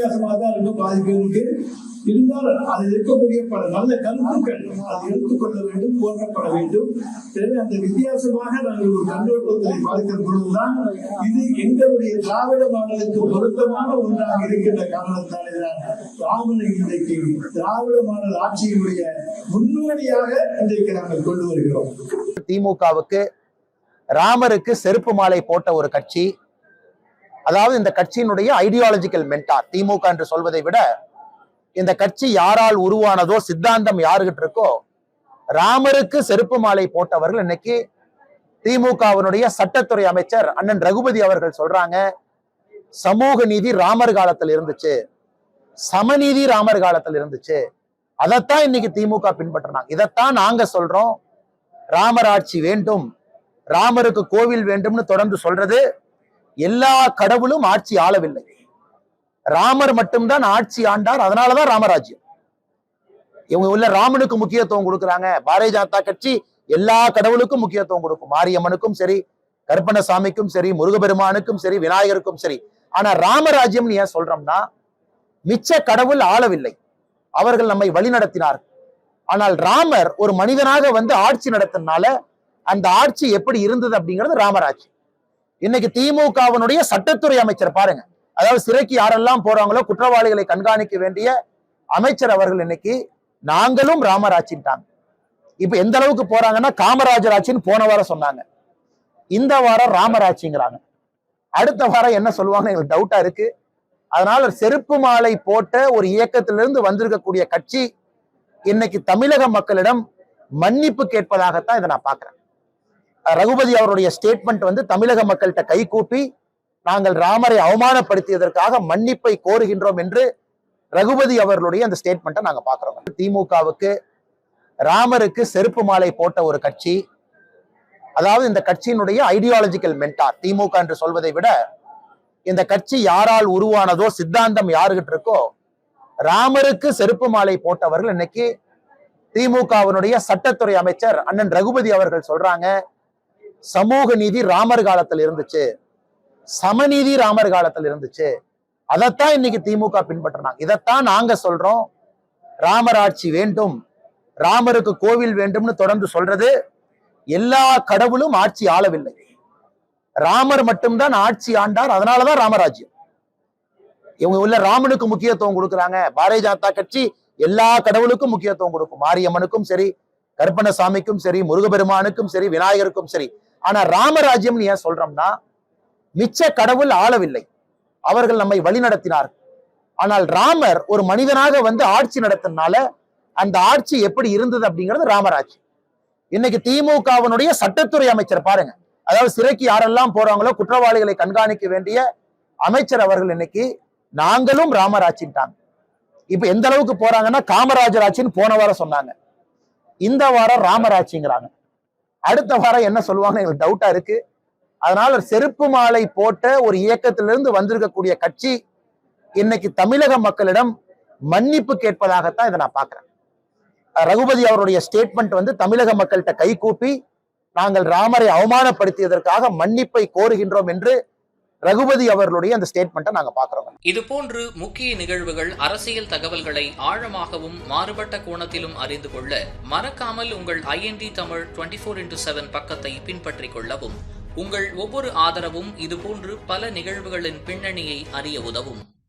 வித்தியாசமாக தான் இருக்கும் பாதி பேருக்கு இருந்தாலும் அதில் இருக்கக்கூடிய பல நல்ல கருத்துக்கள் அதை எடுத்துக்கொள்ள வேண்டும் போற்றப்பட வேண்டும். எனவே அந்த வித்தியாசமாக நாங்கள் ஒரு கண்ணோட்டத்தை பார்க்கிற பொழுதுதான் இது எங்களுடைய திராவிட மாடலுக்கு பொருத்தமான ஒன்றாக இருக்கின்ற காரணத்தாலே தான் ராமனை இன்றைக்கு திராவிட மாடல் ஆட்சியினுடைய முன்னோடியாக இன்றைக்கு நாங்கள் கொண்டு வருகிறோம். திமுகவுக்கு ராமருக்கு செருப்பு மாலை போட்ட ஒரு கட்சி அதாவது இந்த கட்சியினுடைய ஐடியாலஜிக்கல் மென்டார் திமுக என்று சொல்வதை விட இந்த கட்சி யாரால் உருவானதோ சித்தாந்தம் யாருகிட்ட இருக்கோ ராமருக்கு செருப்பு மாலை போட்டவர்கள் இன்னைக்கு திமுகவினுடைய சட்டத்துறை அமைச்சர் அண்ணன் ரகுபதி அவர்கள் சொல்றாங்க சமூக நீதி ராமர் காலத்தில் இருந்துச்சு. சமநீதி ராமர் காலத்தில் இருந்துச்சு. அதைத்தான் இன்னைக்கு திமுக பின்பற்றினாங்க. இதைத்தான் நாங்க சொல்றோம். ராமர் ஆட்சி வேண்டும். ராமருக்கு கோவில் வேண்டும்னு தொடர்ந்து சொல்றது எல்லா கடவுளும் ஆட்சி ஆளவில்லை. ராமர் மட்டும்தான் ஆட்சி ஆண்டார் அதனாலதான் ராமராஜ்யம். இவங்க உள்ள ராமனுக்கு முக்கியத்துவம் கொடுக்குறாங்க. பாரதிய ஜனதா கட்சி எல்லா கடவுளுக்கும் முக்கியத்துவம் கொடுக்கும். மாரியம்மனுக்கும் சரி கருப்பணசாமிக்கும் சரி முருகபெருமானுக்கும் சரி விநாயகருக்கும் சரி. ஆனா ராமராஜ்யம் ஏன் சொல்றோம்னா மிச்ச கடவுள் ஆளவில்லை. அவர்கள் நம்மை வழி நடத்தினார் ஆனால் ராமர் ஒரு மனிதனாக வந்து ஆட்சி நடத்தினால அந்த ஆட்சி எப்படி இருந்தது அப்படிங்கிறது ராமராஜ்யம். இன்னைக்கு திமுகவினுடைய சட்டத்துறை அமைச்சர் பாருங்க. அதாவது சிறைக்கு யாரெல்லாம் போறாங்களோ குற்றவாளிகளை கண்காணிக்க வேண்டிய அமைச்சர் அவர்கள் இன்னைக்கு நாங்களும் ராமராட்சின்ட்டாங்க இப்ப எந்த அளவுக்கு போறாங்கன்னா காமராஜர் ஆட்சின்னு போன வாரம் சொன்னாங்க. இந்த வாரம் ராமராட்சிங்கிறாங்க அடுத்த வாரம் என்ன சொல்லுவாங்க எங்களுக்கு டவுட்டா இருக்கு. அதனால செருப்பு மாலை போட்ட ஒரு இயக்கத்திலிருந்து வந்திருக்கக்கூடிய கட்சி இன்னைக்கு தமிழக மக்களிடம் மன்னிப்பு கேட்பதாகத்தான் இதை நான் பாக்குறேன். ரகுபதி அவருடைய ஸ்டேட்மெண்ட் வந்து தமிழக மக்கள்கிட்ட கை கூப்பி நாங்கள் ராமரை அவமானப்படுத்தியதற்காக மன்னிப்பை கோருகின்றோம் என்று ரகுபதி அவர்களுடைய அந்த ஸ்டேட்மெண்ட்டை நாங்கள் பார்க்குறோம் திமுகவுக்கு ராமருக்கு செருப்பு மாலை போட்ட ஒரு கட்சி அதாவது இந்த கட்சியினுடைய ஐடியாலஜிக்கல் மென்டார் திமுக என்று சொல்வதை விட இந்த கட்சி யாரால் உருவானதோ சித்தாந்தம் யாருகிட்ட இருக்கோ ராமருக்கு செருப்பு மாலை போட்டவர்கள் இன்னைக்கு திமுகவினுடைய சட்டத்துறை அமைச்சர் அண்ணன் ரகுபதி அவர்கள் சொல்றாங்க சமூக நீதி ராமர் காலத்தில் இருந்துச்சு. சமநீதி ராமர் காலத்தில் இருந்துச்சு. அதைத்தான் இன்னைக்கு திமுக பின்பற்றினாங்க. இதைத்தான் நாங்க சொல்றோம். ராமர் ஆட்சி வேண்டும். ராமருக்கு கோவில் வேண்டும்னு தொடர்ந்து சொல்றது எல்லா கடவுளும் ஆட்சி ஆளவில்லை. ராமர் மட்டும்தான் ஆட்சி ஆண்டார். அதனாலதான் ராமராஜ்யம். இவங்க உள்ள ராமனுக்கு முக்கியத்துவம் கொடுக்குறாங்க. பாரதிய ஜனதா கட்சி எல்லா கடவுளுக்கும் முக்கியத்துவம் கொடுக்கும். மாரியம்மனுக்கும் சரி கருப்பணசாமிக்கும் சரி முருகபெருமானுக்கும் சரி விநாயகருக்கும் சரி. ஆனா ராமராஜ்யம் ஏன் சொல்றோம்னா மிச்ச கடவுள் ஆளவில்லை. அவர்கள் நம்மை வழி நடத்தினார் ஆனால் ராமர் ஒரு மனிதனாக வந்து ஆட்சி நடத்தினால அந்த ஆட்சி எப்படி இருந்தது அப்படிங்கிறது ராமராஜ் இன்னைக்கு திமுகவினுடைய சட்டத்துறை அமைச்சர் பாருங்க. அதாவது சிறைக்கு யாரெல்லாம் போறாங்களோ குற்றவாளிகளை கண்காணிக்க வேண்டிய அமைச்சர் அவர்கள் இன்னைக்கு நாங்களும் ராமராஜின்ட்டாங்க இப்ப எந்த அளவுக்கு போறாங்கன்னா காமராஜர் ஆட்சின்னு போன வாரம் சொன்னாங்க. இந்த வாரம் ராமராட்சிங்கிறாங்க அடுத்த வாரம் என்ன சொல்லுவாங்க எங்களுக்கு டவுட்டா இருக்கு. அதனால செருப்பு மாலை போட்ட ஒரு இயக்கத்திலிருந்து வந்திருக்கக்கூடிய கட்சி இன்னைக்கு தமிழக மக்களிடம் மன்னிப்பு கேட்பதாகத்தான் இதை நான் பாக்குறேன் ரகுபதி அவருடைய ஸ்டேட்மெண்ட் வந்து தமிழக மக்கள்கிட்ட கை கூப்பி நாங்கள் ராமரை அவமானப்படுத்தியதற்காக மன்னிப்பை கோருகின்றோம் என்று ரகுபதி அவர்களுடைய அந்த ஸ்டேட்மெண்ட்டை நாங்கள் பார்க்குறோம் இது போன்று முக்கிய நிகழ்வுகள் அரசியல் தகவல்களை ஆழமாகவும் மாறுபட்ட கோணத்திலும் அறிந்து கொள்ள மறக்காமல் உங்கள் IND Tamil twenty four into seven பக்கத்தை பின்பற்றிக் கொள்ளவும் உங்கள் ஒவ்வொரு ஆதரவும் இதுபோன்று பல நிகழ்வுகளின் பின்னணியை அறிய உதவும்.